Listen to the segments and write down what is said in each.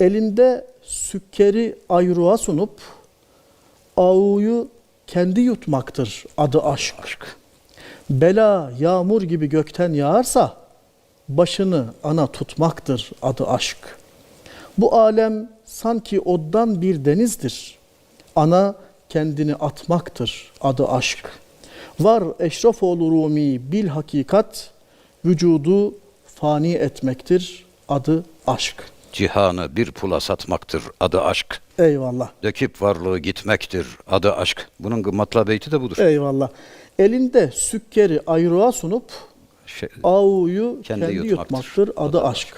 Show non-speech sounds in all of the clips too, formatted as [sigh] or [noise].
Elinde sükkeri ayruğa sunup avuyu kendi yutmaktır adı aşk. Aşk. Bela yağmur gibi gökten yağarsa başını ana tutmaktır adı aşk. Bu alem sanki oddan bir denizdir. Ana kendini atmaktır adı aşk. Var Eşrefoğlu Rumi bil hakikat vücudu fani etmektir adı aşk. Cihanı bir pula satmaktır adı aşk. Eyvallah. Döküp varlığı gitmektir adı aşk. Bunun matla beyti de budur. Eyvallah. Elinde sükkeri ayruğa sunup Şey, avuyu kendi, Kendi yutmaktır, yutmaktır. adı aşk.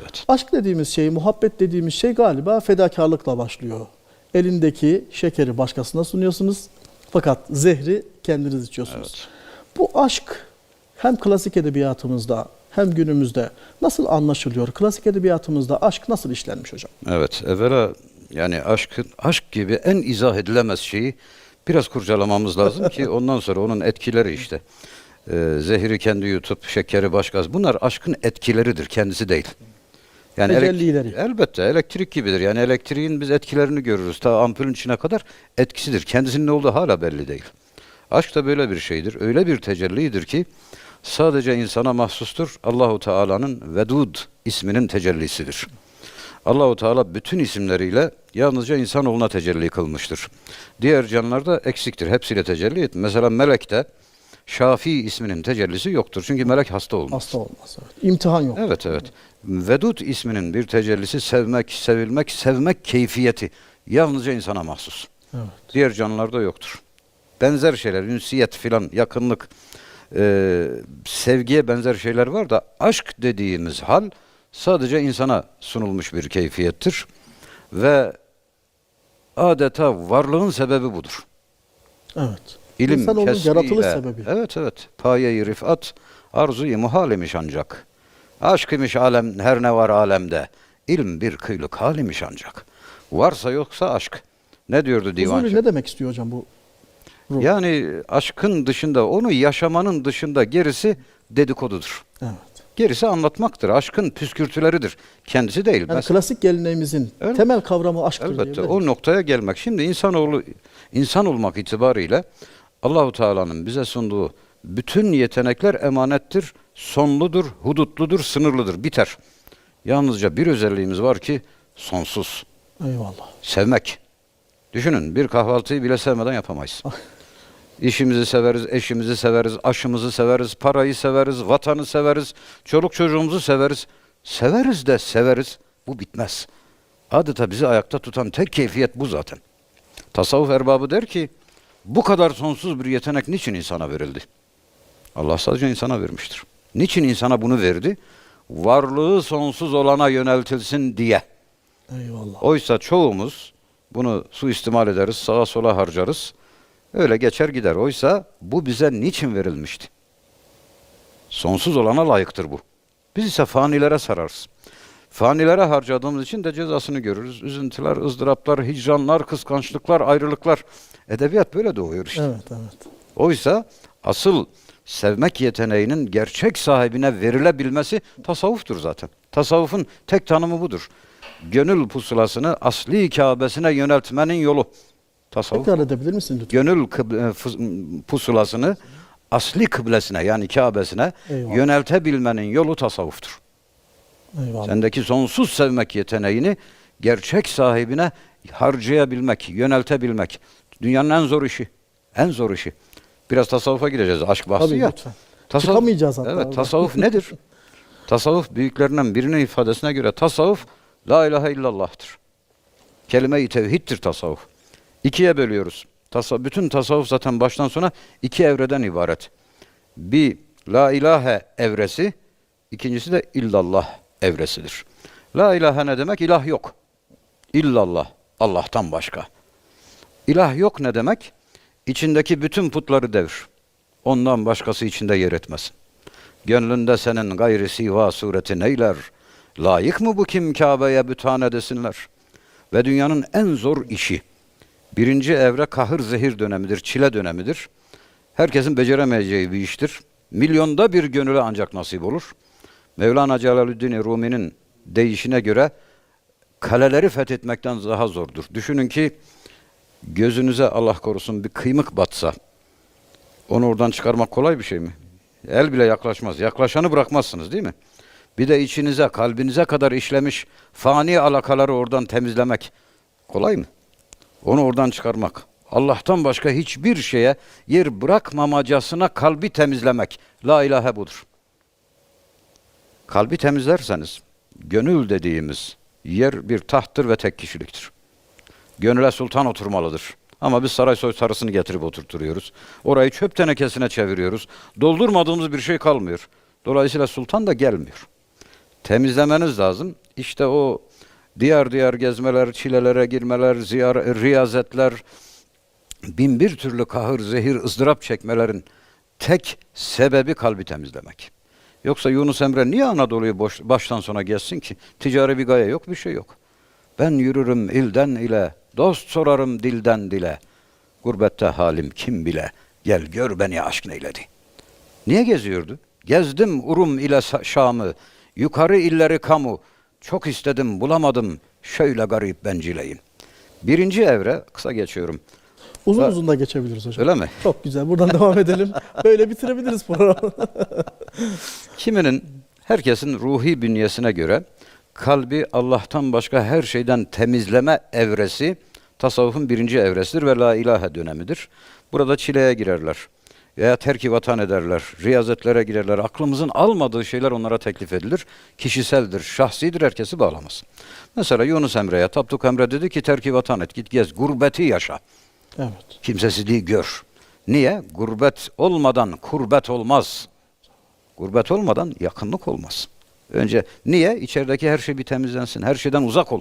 evet. Aşk dediğimiz şey, muhabbet dediğimiz şey galiba fedakarlıkla başlıyor. Elindeki şekeri başkasına sunuyorsunuz fakat zehri kendiniz içiyorsunuz. Bu aşk hem klasik edebiyatımızda hem günümüzde nasıl anlaşılıyor? Klasik edebiyatımızda aşk nasıl işlenmiş hocam? Evet, evvela yani aşkın aşk gibi en izah edilemez şeyi biraz kurcalamamız lazım ki [laughs] ondan sonra onun etkileri işte. Ee, zehri kendi yutup şekeri başkası. Bunlar aşkın etkileridir, kendisi değil. Yani Tecellileri. elbette elektrik gibidir. Yani elektriğin biz etkilerini görürüz. Ta ampulün içine kadar etkisidir. Kendisinin ne olduğu hala belli değil. Aşk da böyle bir şeydir. Öyle bir tecellidir ki sadece insana mahsustur. Allahu Teala'nın Vedud isminin tecellisidir. Allahu Teala bütün isimleriyle yalnızca insanoğluna tecelli kılmıştır. Diğer canlılarda eksiktir. Hepsiyle tecelli et. Mesela melekte Şafi isminin tecellisi yoktur. Çünkü melek hasta olmaz. Hasta olmaz. Evet. İmtihan yok. Evet evet. Vedud isminin bir tecellisi sevmek, sevilmek, sevmek keyfiyeti yalnızca insana mahsus. Evet. Diğer canlılarda yoktur. Benzer şeyler, ünsiyet filan, yakınlık, e, sevgiye benzer şeyler var da aşk dediğimiz hal sadece insana sunulmuş bir keyfiyettir. Ve adeta varlığın sebebi budur. Evet. İlim İnsanoğlunun kesbiyle- yaratılış sebebi. Evet evet. Paye-i rifat arzu-i muhal imiş ancak. Aşk imiş alem her ne var alemde. İlm bir kıyluk hal imiş ancak. Varsa yoksa aşk. Ne diyordu? Huzuri ne demek istiyor hocam bu? Ruh? Yani aşkın dışında, onu yaşamanın dışında gerisi dedikodudur. Evet. Gerisi anlatmaktır. Aşkın püskürtüleridir. Kendisi değil. Yani Mesela- klasik geleneğimizin Evet. temel kavramı aşktır Elbette o noktaya gelmek. Şimdi insanoğlu insan olmak itibariyle Allahu Teala'nın bize sunduğu bütün yetenekler emanettir, sonludur, hudutludur, sınırlıdır, biter. Yalnızca bir özelliğimiz var ki sonsuz. Eyvallah. Sevmek. Düşünün bir kahvaltıyı bile sevmeden yapamayız. İşimizi severiz, eşimizi severiz, aşımızı severiz, parayı severiz, vatanı severiz, çoluk çocuğumuzu severiz. Severiz de severiz. Bu bitmez. Adeta bizi ayakta tutan tek keyfiyet bu zaten. Tasavvuf erbabı der ki, bu kadar sonsuz bir yetenek niçin insana verildi? Allah sadece insana vermiştir. Niçin insana bunu verdi? Varlığı sonsuz olana yöneltilsin diye. Eyvallah. Oysa çoğumuz bunu suistimal ederiz, sağa sola harcarız. Öyle geçer gider. Oysa bu bize niçin verilmişti? Sonsuz olana layıktır bu. Biz ise fanilere sararız. Fanilere harcadığımız için de cezasını görürüz. Üzüntüler, ızdıraplar, hicranlar, kıskançlıklar, ayrılıklar. Edebiyat böyle doğuyor işte. Evet, evet. Oysa asıl sevmek yeteneğinin gerçek sahibine verilebilmesi tasavvuftur zaten. Tasavvufun tek tanımı budur. Gönül pusulasını asli Kabe'sine yöneltmenin yolu. Tasavvuf. Tekrar edebilir misin lütfen? Gönül kıble- fı- pusulasını asli kıblesine yani Kabe'sine Eyvallah. yöneltebilmenin yolu tasavvuftur. Eyvallah. Sendeki sonsuz sevmek yeteneğini gerçek sahibine harcayabilmek, yöneltebilmek. Dünyanın en zor işi. En zor işi. Biraz tasavvufa gireceğiz. Aşk bahsi Tabii ya. lütfen. Çıkamayacağız hatta Evet, tasavvuf nedir? [laughs] tasavvuf büyüklerinden birinin ifadesine göre tasavvuf la ilahe illallah'tır. Kelime-i tevhiddir tasavvuf. İkiye bölüyoruz. Tasa, bütün tasavvuf zaten baştan sona iki evreden ibaret. Bir la ilahe evresi, ikincisi de illallah evresidir. La ilahe ne demek? İlah yok. İllallah, Allah'tan başka. İlah yok ne demek? İçindeki bütün putları devir. Ondan başkası içinde yer etmesin. Gönlünde senin gayri siva sureti neyler? Layık mı bu kim Kabe'ye bütane desinler? Ve dünyanın en zor işi. Birinci evre kahır zehir dönemidir, çile dönemidir. Herkesin beceremeyeceği bir iştir. Milyonda bir gönüle ancak nasip olur. Mevlana Celaleddin Rumi'nin deyişine göre kaleleri fethetmekten daha zordur. Düşünün ki gözünüze Allah korusun bir kıymık batsa onu oradan çıkarmak kolay bir şey mi? El bile yaklaşmaz. Yaklaşanı bırakmazsınız değil mi? Bir de içinize, kalbinize kadar işlemiş fani alakaları oradan temizlemek kolay mı? Onu oradan çıkarmak. Allah'tan başka hiçbir şeye yer bırakmamacasına kalbi temizlemek. La ilahe budur. Kalbi temizlerseniz gönül dediğimiz yer bir tahttır ve tek kişiliktir. Gönüle sultan oturmalıdır. Ama biz saray soytarısını getirip oturtuyoruz. Orayı çöp tenekesine çeviriyoruz. Doldurmadığımız bir şey kalmıyor. Dolayısıyla sultan da gelmiyor. Temizlemeniz lazım. İşte o diyar diyar gezmeler, çilelere girmeler, ziyar, riyazetler, bin bir türlü kahır, zehir, ızdırap çekmelerin tek sebebi kalbi temizlemek. Yoksa Yunus Emre niye Anadolu'yu baştan sona gezsin ki? Ticari bir gaye yok, bir şey yok. Ben yürürüm ilden ile, dost sorarım dilden dile. Gurbette halim kim bile, gel gör beni aşk neyledi. Niye geziyordu? Gezdim Urum ile Şam'ı, yukarı illeri kamu. Çok istedim bulamadım, şöyle garip bencileyim. Birinci evre, kısa geçiyorum. Uzun uzun da geçebiliriz hocam. Öyle mi? Çok güzel. Buradan devam edelim. [laughs] Böyle bitirebiliriz programı. Kiminin, herkesin ruhi bünyesine göre kalbi Allah'tan başka her şeyden temizleme evresi tasavvufun birinci evresidir ve la ilahe dönemidir. Burada çileye girerler veya terki vatan ederler, riyazetlere girerler. Aklımızın almadığı şeyler onlara teklif edilir. Kişiseldir, şahsidir, herkesi bağlamaz. Mesela Yunus Emre'ye, Tapduk Emre dedi ki terki vatan et, git gez, gurbeti yaşa. evet. Kimsesizliği gör. Niye? Gurbet olmadan kurbet olmaz. Gurbet olmadan yakınlık olmaz. Önce niye? İçerideki her şey bir temizlensin. Her şeyden uzak ol.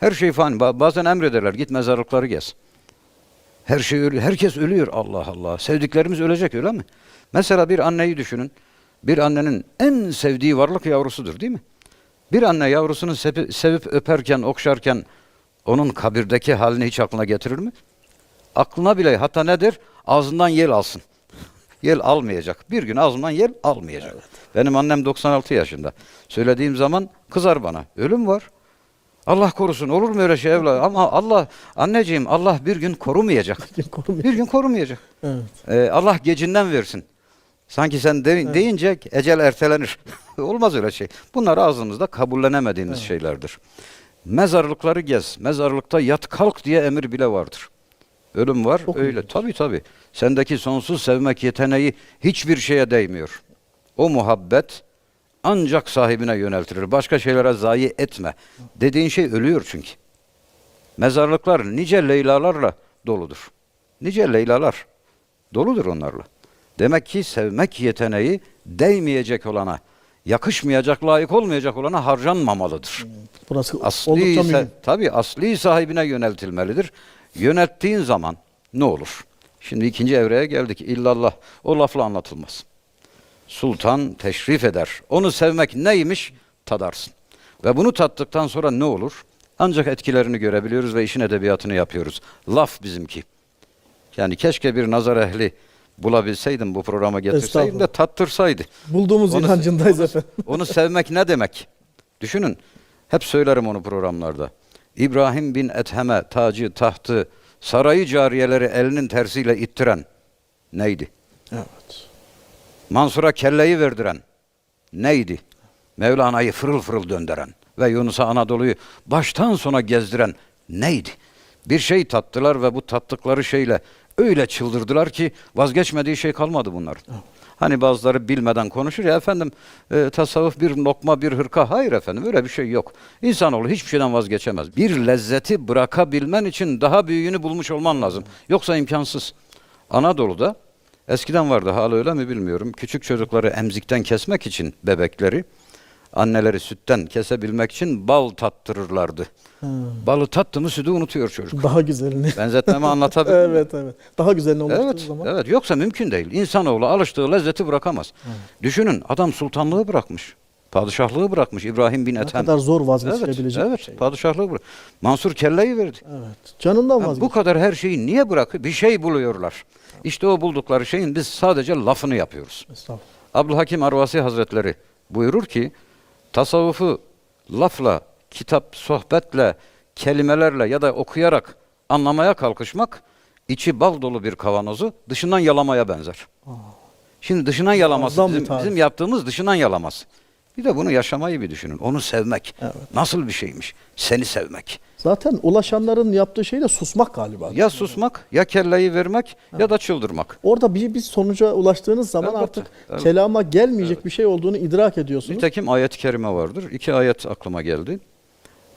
Her şey fani. Ba- Bazen emrederler git mezarlıkları gez. Her şey ölüyor. Herkes ölüyor. Allah Allah. Sevdiklerimiz ölecek öyle mi? Mesela bir anneyi düşünün. Bir annenin en sevdiği varlık yavrusudur değil mi? Bir anne yavrusunu sepi- sevip öperken, okşarken onun kabirdeki halini hiç aklına getirir mi? Aklına bile hatta nedir? Ağzından yel alsın. [laughs] Yel almayacak. Bir gün ağzından yel almayacak. Benim annem 96 yaşında. Söylediğim zaman kızar bana. Ölüm var. Allah korusun olur mu öyle şey evlat? Ama Allah anneciğim Allah bir gün korumayacak. [laughs] Korumuyor. Bir gün korumayacak. Evet. Ee, Allah gecinden versin. Sanki sen de- deyince ecel ertelenir. [laughs] Olmaz öyle şey. Bunlar ağzımızda kabullenemediğimiz şeylerdir. Mezarlıkları gez. Mezarlıkta yat kalk diye emir bile vardır. Ölüm var Çok öyle. ilginç. Tabii tabii. Sendeki sonsuz sevmek yeteneği hiçbir şeye değmiyor. O muhabbet ancak sahibine yöneltilir. Başka şeylere zayi etme. Dediğin şey ölüyor çünkü. Mezarlıklar nice Leylalarla doludur. Nice Leylalar doludur onlarla. Demek ki sevmek yeteneği değmeyecek olana, yakışmayacak, layık olmayacak olana harcanmamalıdır. Burası Asli ise, tabii asli sahibine yöneltilmelidir. Yönelttiğin zaman ne olur? Şimdi ikinci evreye geldik. İllallah. O lafla anlatılmaz. Sultan teşrif eder. Onu sevmek neymiş? Tadarsın. Ve bunu tattıktan sonra ne olur? Ancak etkilerini görebiliyoruz ve işin edebiyatını yapıyoruz. Laf bizimki. Yani keşke bir nazar ehli bulabilseydim bu programa getirseydim de Estağfurullah. tattırsaydı. Bulduğumuz Onu- inancındayız efendim. Onu sevmek ne demek? Düşünün. Hep söylerim onu programlarda. İbrahim bin Ethem'e tacı, tahtı, sarayı cariyeleri elinin tersiyle ittiren neydi? Evet. Mansur'a kelleyi verdiren neydi? Mevlana'yı fırıl fırıl döndüren ve Yunus'a Anadolu'yu baştan sona gezdiren neydi? Bir şey tattılar ve bu tattıkları şeyle öyle çıldırdılar ki vazgeçmediği şey kalmadı bunların. Hani bazıları bilmeden konuşur ya efendim e, tasavvuf bir lokma bir hırka. Hayır efendim öyle bir şey yok. İnsanoğlu hiçbir şeyden vazgeçemez. Bir lezzeti bırakabilmen için daha büyüğünü bulmuş olman lazım. Yoksa imkansız. Anadolu'da eskiden vardı hala öyle mi bilmiyorum. Küçük çocukları emzikten kesmek için bebekleri anneleri sütten kesebilmek için bal tattırırlardı. Balı tattı mı sütü unutuyor çocuk. Daha güzelini. Benzetmemi [laughs] anlatabildim mi? evet evet. Daha güzelini ulaştığımız Evet, zaman. evet. Yoksa mümkün değil. İnsanoğlu alıştığı lezzeti bırakamaz. Düşünün adam sultanlığı bırakmış. Padişahlığı bırakmış İbrahim bin Ne Ethem. kadar zor vazgeçilebilecek evet. bir şey. Padişahlığı bırak. Mansur kelleyi verdi. Evet. Canından Ha, vazgeç. bu kadar her şeyi niye bırakıyor? Bir şey buluyorlar. İşte o buldukları şeyin biz sadece lafını yapıyoruz. Estağfurullah. Abdülhakim Arvasi Hazretleri buyurur ki tasavvufu lafla kitap, sohbetle, kelimelerle ya da okuyarak anlamaya kalkışmak içi bal dolu bir kavanozu dışından yalamaya benzer. Şimdi dışından yalaması bizim, bizim yaptığımız dışından yalaması. Bir de bunu yaşamayı bir düşünün. Onu sevmek. Evet. Nasıl bir şeymiş? Seni sevmek. Zaten ulaşanların yaptığı şey de susmak galiba. Ya susmak, ya kelleyi vermek ya da çıldırmak. Orada bir, bir sonuca ulaştığınız zaman Elbette, artık elbette. kelama gelmeyecek bir şey olduğunu idrak ediyorsunuz. Nitekim ayet-i kerime vardır. İki ayet aklıma geldi.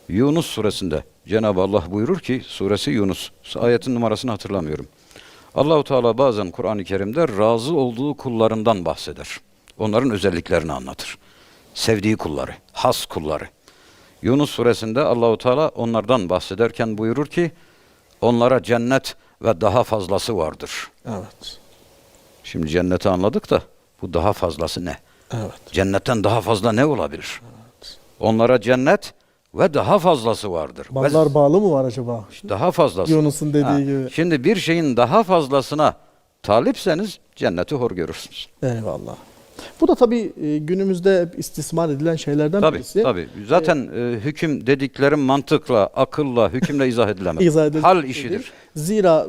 Yunus suresinde Cenab-ı Allah buyurur ki suresi Yunus. Ayetin numarasını hatırlamıyorum. Allahu Teala bazen Kur'an-ı Kerim'de razı olduğu kullarından bahseder. Onların özelliklerini anlatır. Sevdiği kulları, has kulları. Yunus suresinde Allahu Teala onlardan bahsederken buyurur ki onlara cennet ve daha fazlası vardır. Evet. Şimdi cenneti anladık da bu daha fazlası ne? Evet. Cennetten daha fazla ne olabilir? Onlara cennet ve daha fazlası vardır. Ve Ballar bağlı mı var acaba? daha fazlası. Yunus'un dediği Ha, gibi. Şimdi bir şeyin daha fazlasına talipseniz cenneti hor görürsünüz. Eyvallah. Bu da tabii e, günümüzde istismar edilen şeylerden Tabii birisi. tabii. Zaten e, hüküm dediklerim mantıkla, akılla, hükümle izah edilemez. [laughs] İzah edilecek Hal işidir. Zira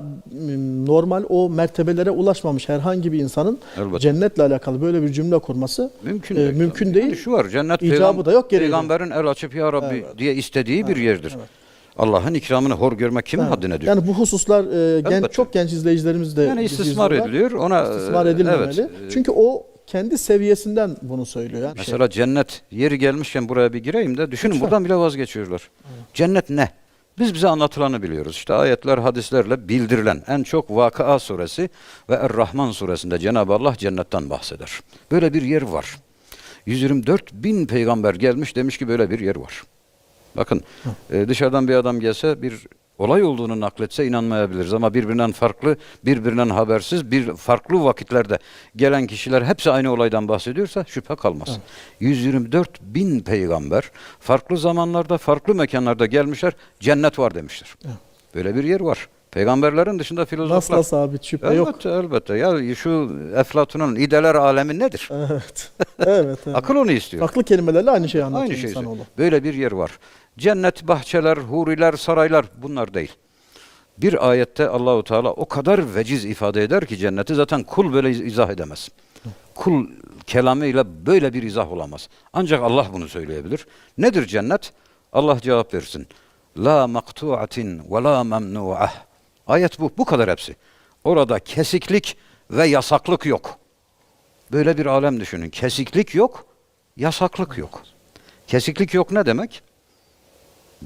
normal o mertebelere ulaşmamış herhangi bir insanın Elbette. cennetle alakalı böyle bir cümle kurması Mümkün e, değil. mümkün Yani değil. şu var cennet İcabı da yok, gereği peygamberin el açıp ya Rabbi Evet. diye istediği bir yerdir. evet. Allah'ın ikramını hor görmek kimin Evet. haddine düşer? Yani bu hususlar e, gen- Elbette. çok genç izleyicilerimiz de Yani istismar izliyorlar. ediliyor. Ona İstismar e, edilmemeli. Evet. Çünkü o kendi seviyesinden bunu söylüyor. Yani Mesela cennet yeri gelmişken buraya bir gireyim de düşünün buradan bile vazgeçiyorlar. Cennet ne? Biz bize anlatılanı biliyoruz. İşte ayetler, hadislerle bildirilen en çok Vakıa suresi ve Er-Rahman suresinde Cenab-ı Allah cennetten bahseder. Böyle bir yer var. 124 bin peygamber gelmiş demiş ki böyle bir yer var. Bakın e, dışarıdan bir adam gelse bir olay olduğunu nakletse inanmayabiliriz ama birbirinden farklı, birbirinden habersiz, bir farklı vakitlerde gelen kişiler hepsi aynı olaydan bahsediyorsa şüphe kalmaz. 124 bin peygamber farklı zamanlarda, farklı mekanlarda gelmişler, cennet var demişler. Böyle bir yer var. Peygamberlerin dışında filozoflar. Nasla sabit şüphe yok. Elbette elbette. Ya şu Eflatun'un ideler alemi nedir? Evet. evet, evet. Akıl onu istiyor. Farklı kelimelerle aynı şeyi anlatıyor Aynı şey. insanoğlu. Böyle bir yer var. Cennet, bahçeler, huriler, saraylar bunlar değil. Bir ayette Allahu Teala o kadar veciz ifade eder ki cenneti zaten kul böyle iz- izah edemez. Kul kelamıyla böyle bir izah olamaz. Ancak Allah bunu söyleyebilir. Nedir cennet? Allah cevap versin. La maktu'atin ve la memnu'ah. Ayet bu. Bu kadar hepsi. Orada kesiklik ve yasaklık yok. Böyle bir alem düşünün. Kesiklik yok, yasaklık yok. Kesiklik yok ne demek?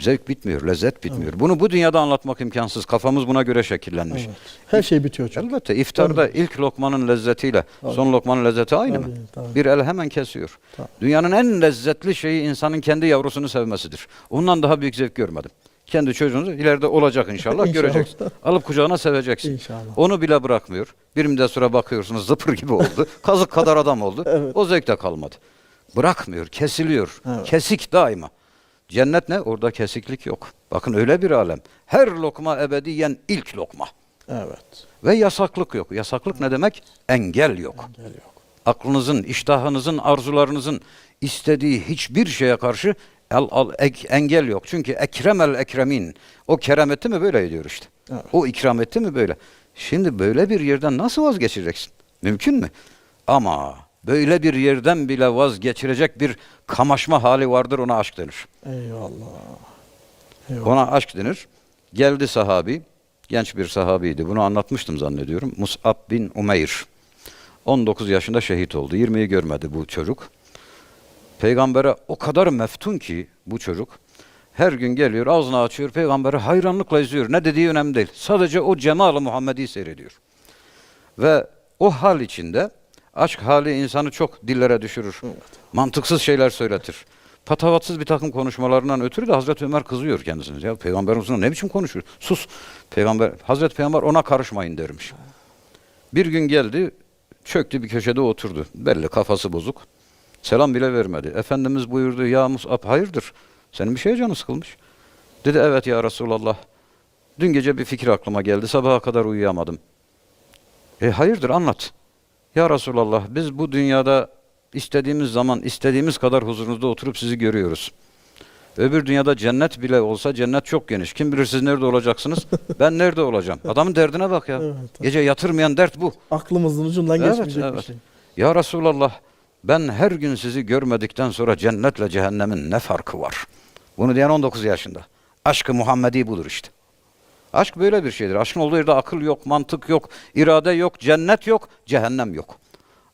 Zevk bitmiyor, lezzet bitmiyor. Bunu bu dünyada anlatmak imkansız. Kafamız buna göre şekillenmiş. Evet. Her şey bitiyor çünkü. Elbette iftarda ilk lokmanın lezzetiyle son lokmanın lezzeti aynı mı? Tabii, tabii. Bir el hemen kesiyor. Tabii. Dünyanın en lezzetli şeyi insanın kendi yavrusunu sevmesidir. Ondan daha büyük zevk görmedim. Kendi çocuğunuz ileride olacak inşallah, İnşallah. göreceksin. Alıp kucağına seveceksin. İnşallah. Onu bile bırakmıyor. Bir müddet sonra bakıyorsunuz zıpır gibi oldu. [laughs] Kazık kadar adam oldu. [laughs] Evet. O zevk de kalmadı. Bırakmıyor, kesiliyor. Evet. Kesik daima. Cennet ne? Orada kesiklik yok. Bakın öyle bir alem. Her lokma ebediyen ilk lokma. Evet. Ve yasaklık yok. Yasaklık ne demek? Engel yok. Gel yok. Aklınızın, iştahınızın, arzularınızın istediği hiçbir şeye karşı el, al, ek- engel yok. Çünkü ekremel ekremin. O kerem etti mi böyle ediyor işte. Evet. O ikram etti mi böyle. Şimdi böyle bir yerden nasıl vazgeçeceksin? Mümkün mü? Ama böyle bir yerden bile vazgeçirecek bir kamaşma hali vardır ona aşk denir. Eyvallah. Eyvallah. Ona aşk denir. Geldi sahabi, genç bir sahabiydi. Bunu anlatmıştım zannediyorum. Mus'ab bin Umeyr. 19 yaşında şehit oldu. 20'yi görmedi bu çocuk. Peygambere o kadar meftun ki bu çocuk. Her gün geliyor, ağzını açıyor, peygamberi hayranlıkla izliyor. Ne dediği önemli değil. Sadece o cemal-i Muhammed'i seyrediyor. Ve o hal içinde aşk hali insanı çok dillere düşürür. Mantıksız şeyler söyletir. Patavatsız bir takım konuşmalarından ötürü de Hazreti Ömer kızıyor kendisine. Ya peygamberimizin ne biçim konuşuyor? Sus. Peygamber Hazreti Peygamber ona karışmayın dermiş. Bir gün geldi, çöktü bir köşede oturdu. Belli kafası bozuk. Selam bile vermedi. Efendimiz buyurdu, ya Mus'ab hayırdır? Senin bir şeye canı sıkılmış. Dedi evet ya Resulallah. Dün gece bir fikir aklıma geldi. Sabaha kadar uyuyamadım. E hayırdır anlat. Ya Resulallah biz bu dünyada istediğimiz zaman istediğimiz kadar huzurunuzda oturup sizi görüyoruz. Öbür dünyada cennet bile olsa cennet çok geniş. Kim bilir siz nerede olacaksınız? ben nerede olacağım? Adamın derdine bak ya. Evet. Gece yatırmayan dert bu. Aklımızın ucundan Evet, geçmeyecek bir evet. şey. Ya Resulallah ben her gün sizi görmedikten sonra cennetle cehennemin ne farkı var? Bunu diyen 19 yaşında. Aşkı Muhammedi budur işte. Aşk böyle bir şeydir. Aşkın olduğu yerde akıl yok, mantık yok, irade yok, cennet yok, cehennem yok.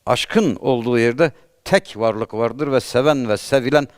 Aşkın olduğu yerde tek varlık vardır ve seven ve sevilen